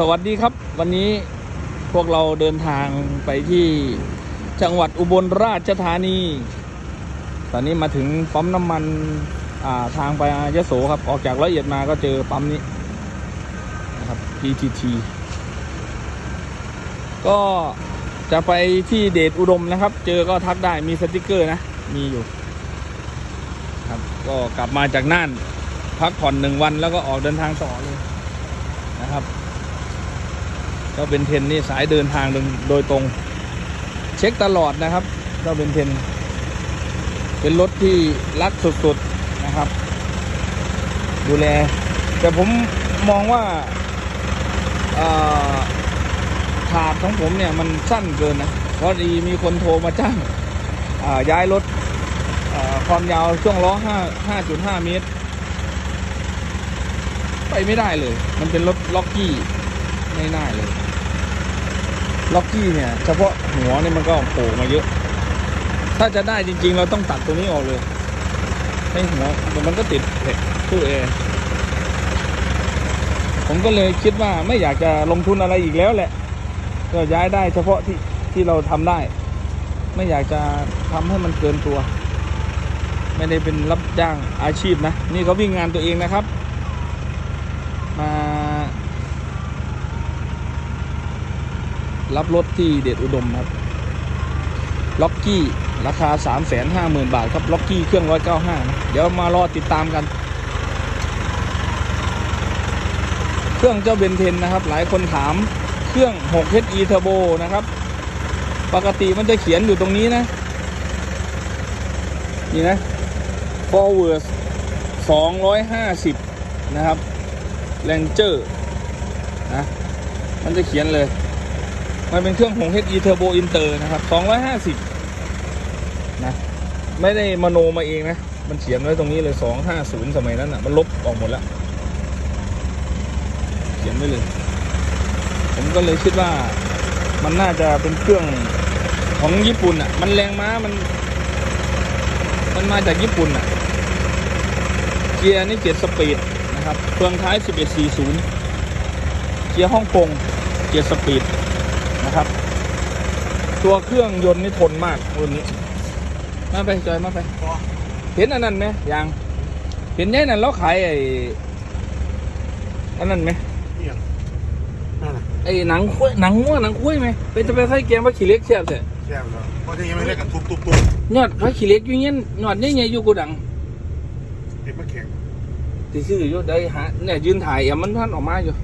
สวัสดีครับ วันนี้พวกเราเดินทางไปที่จังหวัดอุบลราชธานี ตอนนี้มาถึงปั๊มน้ำมันอ่าทางไปยโสครับ ออกจากร้อยเอ็ดมาก็เจอปั๊มนี้นะครับ PTT ก็จะไปที่เดชอุดมนะครับ เจอก็ทักได้มีสติกเกอร์นะ มีอยู่ครับก็กลับมาจากน่าน พักผ่อนหนึ่งวันแล้วก็ออกเดินทางต่อเลยนะครับ ก็เป็นเทนนี่สายเดินทางโดยตรง เช็คตลอดนะครับก็เป็นเทน เป็นรถที่รักสุดๆนะครับ ดูแล แต่ผมมองว่าขาดของผมเนี่ยมันสั้นเกินนะเพราะดีมีคนโทรมาจ้างาย้ายรถความยาวช่วงล้อ5 5.5 เมตร ไปไม่ได้เลย มันเป็นรถล็อกกี้ ไม่น่าเลย ล็อกกี้เนี่ย เฉพาะหัวนี่มันก็โผล่มาเยอะ ถ้าจะได้จริง ๆ เราต้องตัดตรงนี้ออกเลยให้หัวมันก็ติดเหล็กตู้แอผมก็เลยคิดว่าไม่อยากจะลงทุนอะไรอีกแล้วแหละ ก็ย้ายได้เฉพาะที่ที่เราทำได้ ไม่อยากจะทำให้มันเกินตัว ไม่ได้เป็นรับจ้างอาชีพนะ นี่เขาวิ่งงานตัวเองนะครับ มา รับรถที่เดชอุดมครับล็อกกี้ราคา 3 5 0 0 0 0 บาทครับล็อกกี้เครื่อง 195นะเดี๋ยวมารอติดตามกัน เครื่องเจ้าเบนเทนนะครับ หลายคนถามเครื่อง 6HE Turbo นะครับ ปกติมันจะเขียนอยู่ตรงนี้นะ นี่นะ forward 250 นะครับ Ranger นะ มันจะเขียนเลย มันเป็นเครื่องของ HE Turbo Inter นะครับ 250 นะ ไม่ได้มโนมาเองนะ มันเขียนไว้ตรงนี้เลย 250 สมัยนั้นอะ มันลบออกหมดแล้ว เขียนไว้เลย ผมก็เลยคิดว่ามันน่าจะเป็นเครื่องของญี่ปุ่นอะ มันแรงม้ามัน มันมาจากญี่ปุ่นอะ เกียร์นี่เกียร์สปีดนะครับ เครื่องท้าย 1140 เกียร์ฮ่องกง เกียร์สปีด นะครับ ตัวเครื่องยนต์นี่ทนมากรุ่นนี้ มาไปจอยมาไป เห็นอันนั้นไหมยังเห็นยัยนั่นแล้วขายไอ้อันนั้นไหมเอียงนั่นน่ะไอ้หนังคุ้ยหนังงัวหนังคุ้ยไหมเป็นจะไปใส่แกงว่าขี้เล็กเชียบเถอะแช่แล้วเพราะที่ยังไม่ได้กันทุบทุบทุบยอดว่าขี้เล็กอยู่เงี้ยยอดนี่ไงอยู่กูดังเด็กมาแข่งที่ซื้ออยู่ได้หาเนี่ยยืนถ่ายอะมันพันออกมาอยู่